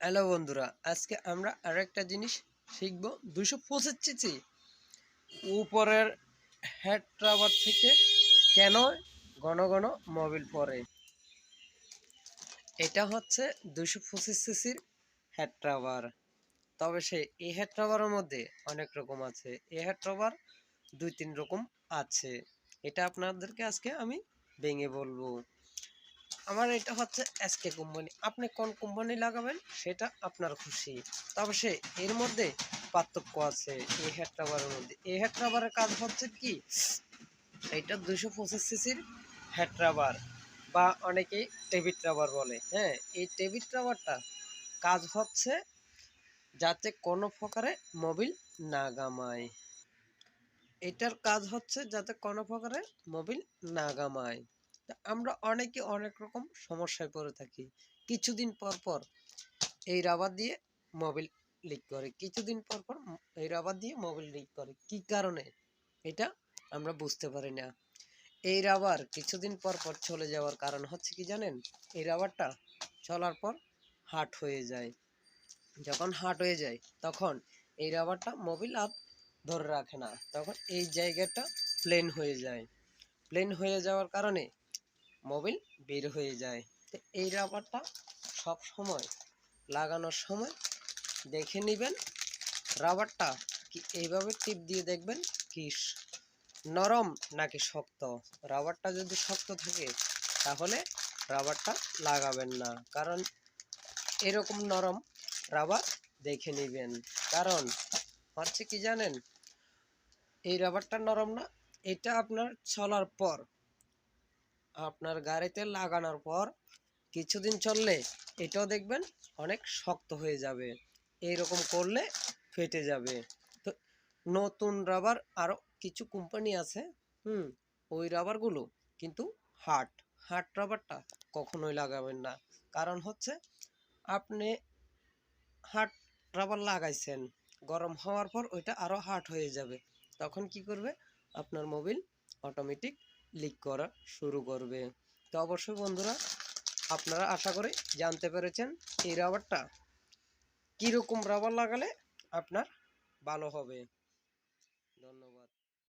Hello বন্ধুরা, আজকে আমরা আরেকটা জিনিস শিখব। দুশো পঁচিশ উপরের হেড ট্রাভার থেকে কেন ঘন ঘন মোবিল পরে এটা হচ্ছে দুশো পঁচিশ সিসির হেড ট্রাভার তবে সে এই হেড ট্রাভারের মধ্যে অনেক রকম আছে। এই হেড ট্রাভার দুই তিন রকম আছে। এটা আপনাদেরকে আজকে আমি ভেঙে বলব। আমার এটা হচ্ছে এসকে কোম্পানি আপনি কোন কোম্পানি লাগাবেন সেটা আপনার খুশি। তবে সে, এর মধ্যে পার্থক্য আছে এই হেড রাবারের মধ্যে। এই হেড রাবারের কাজ হচ্ছে কি? এটা দুশো পঁচিশ সিসির হেড রাবার বা অনেকেই টেবিট রাবার বলে। হ্যাঁ এই টেবিট রাবারটা কাজ হচ্ছে যাতে কোনো প্রকারে মোবিল না গামায়। এটার কাজ হচ্ছে যাতে কোনো প্রকারে মোবিল না গামায়। তা আমরা অনেকে অনেক রকম সমস্যায় পড়ে থাকি। কিছুদিন পর পর এই রাবার দিয়ে মোবিল লিক করে। কিছুদিন পর পর এই রাবার দিয়ে মোবিল লিক করে। কি কারণে? এটা আমরা বুঝতে পারি না। এই রাবার কিছুদিন পর পর চলে যাওয়ার কারণ হচ্ছে কি জানেন? এই রাবারটা চলার পর হাট হয়ে যায়। যখন হাট হয়ে যায়, তখন এই রাবারটা মোবিল আর ধরে রাখে না। তখন এই জায়গাটা প্লেন হয়ে যায়। প্লেন হয়ে যাওয়ার কারণে মোবিল বের হয়ে যায়। তো এই রাবারটা সব সময় লাগানোর সময় দেখে নেবেন। রাবারটা কি এইভাবে টিপ দিয়ে দেখবেন কি নরম নাকি শক্ত? রাবারটা যদি শক্ত থাকে তাহলে রাবারটা লাগাবেন না। কারণ এরকম নরম রাবার দেখে নেবেন। কারণ হচ্ছে কি জানেন? এই রাবারটা নরম না, এটা আপনার চলার পর আপনার গাড়িতে লাগানোর পর কিছুদিন চললে এটাও দেখবেন অনেক শক্ত হয়ে যাবে। এইরকম করলে ফেটে যাবে। তো নতুন রাবার আরও কিছু কোম্পানি আছে, হুম, ওই রাবারগুলো কিন্তু হার্ড হার্ড রাবারটা কখনোই লাগাবেন না। কারণ হচ্ছে আপনি হার্ড রাবার লাগাইছেন, গরম হওয়ার পর ওইটা আরও হার্ড হয়ে যাবে। তখন কি করবে? আপনার মোবিল অটোমেটিক লিক করা শুরু করবে। তো অবশ্যই বন্ধুরা, আপনারা আশা করি জানতে পেরেছেন এই রাবারটা কীরকম রাবার লাগালে আপনার ভালো হবে?